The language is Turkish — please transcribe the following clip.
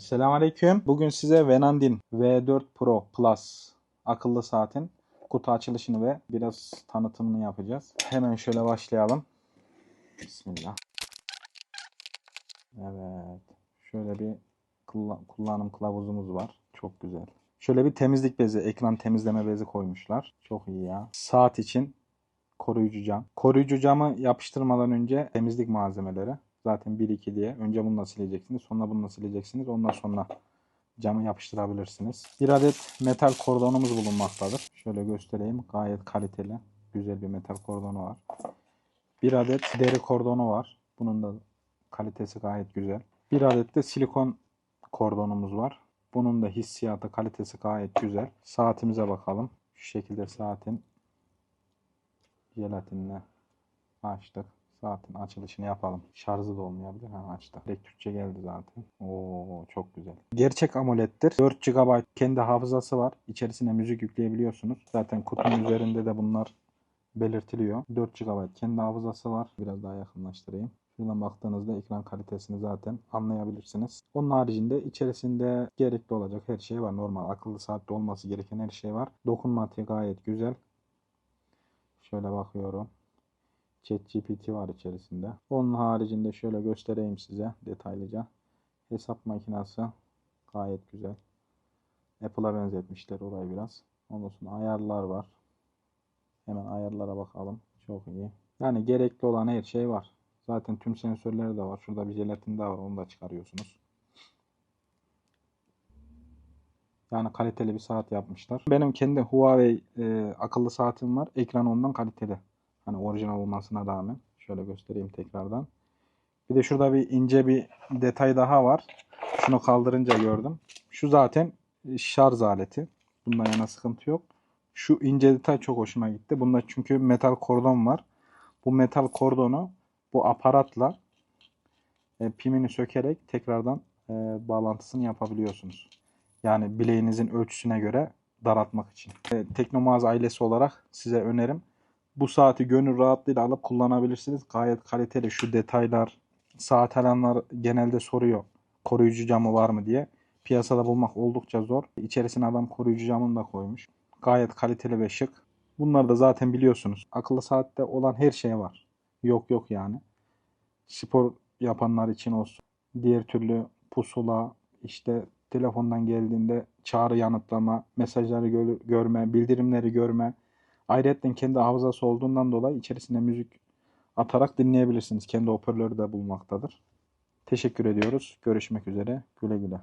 Selamünaleyküm. Bugün size Venandin V4 Pro Plus akıllı saatin kutu açılışını ve biraz tanıtımını yapacağız. Hemen şöyle başlayalım. Bismillah. Evet. Şöyle bir kulla- kullanım kılavuzumuz var. Çok güzel. Şöyle bir temizlik bezi, ekran temizleme bezi koymuşlar. Çok iyi ya. Saat için koruyucu cam. Koruyucu camı yapıştırmadan önce temizlik malzemeleri. Zaten 1-2 diye. Önce bununla sileceksiniz. Sonra bununla sileceksiniz. Ondan sonra camı yapıştırabilirsiniz. Bir adet metal kordonumuz bulunmaktadır. Şöyle göstereyim. Gayet kaliteli. Güzel bir metal kordonu var. Bir adet deri kordonu var. Bunun da kalitesi gayet güzel. Bir adet de silikon kordonumuz var. Bunun da hissiyatı, kalitesi gayet güzel. Saatimize bakalım. Şu şekilde saatin jelatinle açtık. Saatin açılışını yapalım. Şarjı da olmayabilir. Ha açtık. Direkt Türkçe geldi zaten. Oo çok güzel. Gerçek AMOLED'dir. 4 GB kendi hafızası var. İçerisine müzik yükleyebiliyorsunuz. Zaten kutunun üzerinde de bunlar belirtiliyor. 4 GB kendi hafızası var. Biraz daha yakınlaştırayım. Şuradan baktığınızda ekran kalitesini zaten anlayabilirsiniz. Onun haricinde içerisinde gerekli olacak her şey var. Normal akıllı saatte olması gereken her şey var. Dokunmatiği gayet güzel. Şöyle bakıyorum. ChatGPT var içerisinde. Onun haricinde şöyle göstereyim size detaylıca. Hesap makinesi gayet güzel. Apple'a benzetmişler orayı biraz. Ondan sonra ayarlar var. Hemen ayarlara bakalım. Çok iyi. Yani gerekli olan her şey var. Zaten tüm sensörleri de var. Şurada bir jelatin daha var. Onu da çıkarıyorsunuz. Yani kaliteli bir saat yapmışlar. Benim kendi Huawei e, akıllı saatim var. Ekran ondan kaliteli. Hani orijinal olmasına rağmen. Şöyle göstereyim tekrardan. Bir de şurada bir ince bir detay daha var. Şunu kaldırınca gördüm. Şu zaten şarj aleti. Bundan yana sıkıntı yok. Şu ince detay çok hoşuma gitti. Bunda çünkü metal kordon var. Bu metal kordonu bu aparatla e, pimini sökerek tekrardan e, bağlantısını yapabiliyorsunuz. Yani bileğinizin ölçüsüne göre daraltmak için. E, Teknomağaza ailesi olarak size önerim. Bu saati gönül rahatlığıyla alıp kullanabilirsiniz. Gayet kaliteli şu detaylar. Saat alanlar genelde soruyor. Koruyucu camı var mı diye. Piyasada bulmak oldukça zor. İçerisine adam koruyucu camını da koymuş. Gayet kaliteli ve şık. Bunları da zaten biliyorsunuz. Akıllı saatte olan her şey var. Yok yok yani. Spor yapanlar için olsun. Diğer türlü pusula, işte telefondan geldiğinde çağrı yanıtlama, mesajları gör- görme, bildirimleri görme. Ayrıca kendi hafızası olduğundan dolayı içerisine müzik atarak dinleyebilirsiniz. Kendi hoparlörü de bulmaktadır. Teşekkür ediyoruz. Görüşmek üzere. Güle güle.